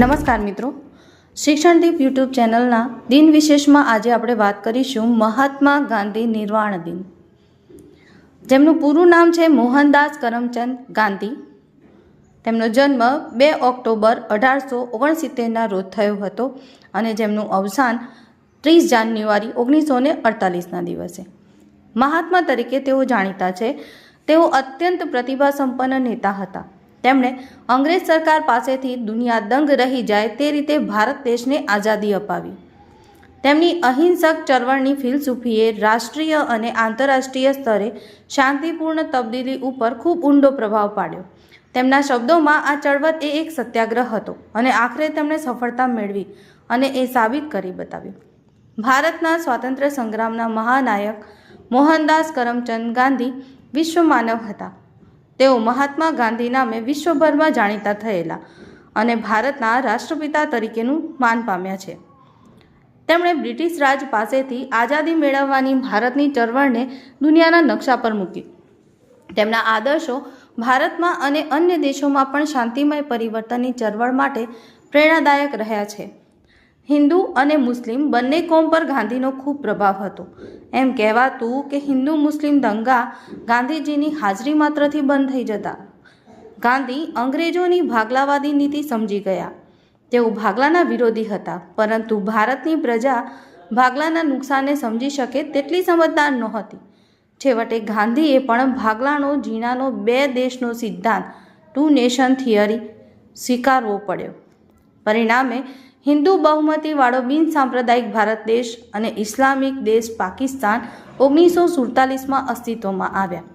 નમસ્કાર મિત્રો. શિક્ષણ દીપ યુટ્યુબ ચેનલના દિન વિશેષમાં આજે આપણે વાત કરીશું મહાત્મા ગાંધી નિર્વાણ દિન. જેમનું પૂરું નામ છે મોહનદાસ કરમચંદ ગાંધી. તેમનો જન્મ બે ઓક્ટોબર અઢારસો ઓગણસિત્તેરના રોજ થયો હતો અને જેમનું અવસાન ત્રીસ જાન્યુઆરી ઓગણીસો ને અડતાલીસના દિવસે. મહાત્મા તરીકે તેઓ જાણીતા છે. તેઓ અત્યંત પ્રતિભાસંપન્ન નેતા હતા. તેમણે અંગ્રેજ સરકાર પાસેથી દુનિયા દંગ રહી જાય તે રીતે ભારત દેશને આઝાદી અપાવી. તેમની અહિંસક ચળવળની ફિલસૂફીએ રાષ્ટ્રીય અને આંતરરાષ્ટ્રીય સ્તરે શાંતિપૂર્ણ તબદીલી ઉપર ખૂબ ઊંડો પ્રભાવ પાડ્યો. તેમના શબ્દોમાં આ ચળવળ એ એક સત્યાગ્રહ હતો અને આખરે તેમણે સફળતા મેળવી અને એ સાબિત કરી બતાવ્યું. ભારતના સ્વાતંત્ર્ય સંગ્રામના મહાનાયક મોહનદાસ કરમચંદ ગાંધી વિશ્વ માનવ હતા. તેઓ મહાત્મા ગાંધી નામે વિશ્વભરમાં જાણીતા થયેલા અને ભારતના રાષ્ટ્રપિતા તરીકેનું માન પામ્યા છે. તેમણે બ્રિટિશ રાજ પાસેથી આઝાદી મેળવવાની ભારતની ચળવળને દુનિયાના નકશા પર મૂકી. તેમના આદર્શો ભારતમાં અને અન્ય દેશોમાં પણ શાંતિમય પરિવર્તનની ચળવળ માટે પ્રેરણાદાયક રહ્યા છે. હિન્દુ અને મુસ્લિમ બંને કોમ પર ગાંધીનો ખૂબ પ્રભાવ હતો. એમ કહેવાતું કે હિન્દુ મુસ્લિમ દંગા ગાંધીજીની હાજરી માત્રથી બંધ થઈ જતા. ગાંધી અંગ્રેજોની ભાગલાવાદી નીતિ સમજી ગયા. તેઓ ભાગલાના વિરોધી હતા, પરંતુ ભારતની પ્રજા ભાગલાના નુકસાનને સમજી શકે તેટલી સમજદાર નહોતી. છેવટે ગાંધીએ પણ ભાગલાનો ઝીણાનો બે દેશનો સિદ્ધાંત, ટુ નેશન થિયરી, સ્વીકારવો પડ્યો. પરિણામે હિન્દુ બહુમતીવાળો બિન સાંપ્રદાયિક ભારત દેશ અને ઇસ્લામિક દેશ પાકિસ્તાન ઓગણીસો સુડતાલીસમાં અસ્તિત્વમાં આવ્યા.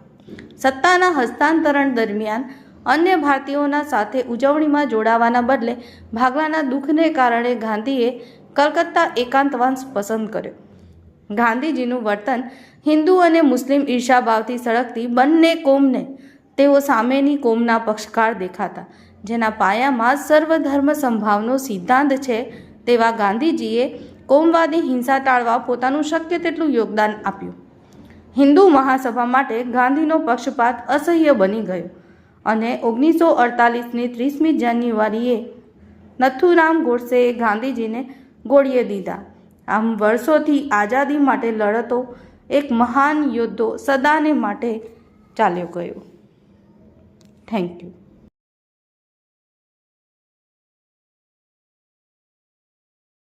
સત્તાના હસ્તાંતરણ દરમિયાન અન્ય ભારતીયોના સાથે ઉજવણીમાં જોડાવાના બદલે ભાગલાના દુઃખને કારણે ગાંધીએ કલકત્તા એકાંતવાસ પસંદ કર્યો. ગાંધીજીનું વર્તન હિન્દુ અને મુસ્લિમ ઈર્ષાભાવથી સળગતી બંને કોમને તેઓ સામેની કોમના પક્ષકાર દેખાતા. જેના પાયામાં સર્વધર્મ સંભાવનો સિદ્ધાંત છે તેવા ગાંધીજીએ કોમવાદી હિંસા ટાળવા પોતાનું શક્ય તેટલું યોગદાન આપ્યું. હિન્દુ મહાસભા માટે ગાંધીનો પક્ષપાત અસહ્ય બની ગયો અને ઓગણીસો અડતાલીસની ત્રીસમી જાન્યુઆરીએ નથુરામ ગોડસેએ ગાંધીજીને ગોળીએ દીધા. આમ વર્ષોથી આઝાદી માટે લડતો એક મહાન યોદ્ધો સદાને માટે ચાલ્યો ગયો. Thank you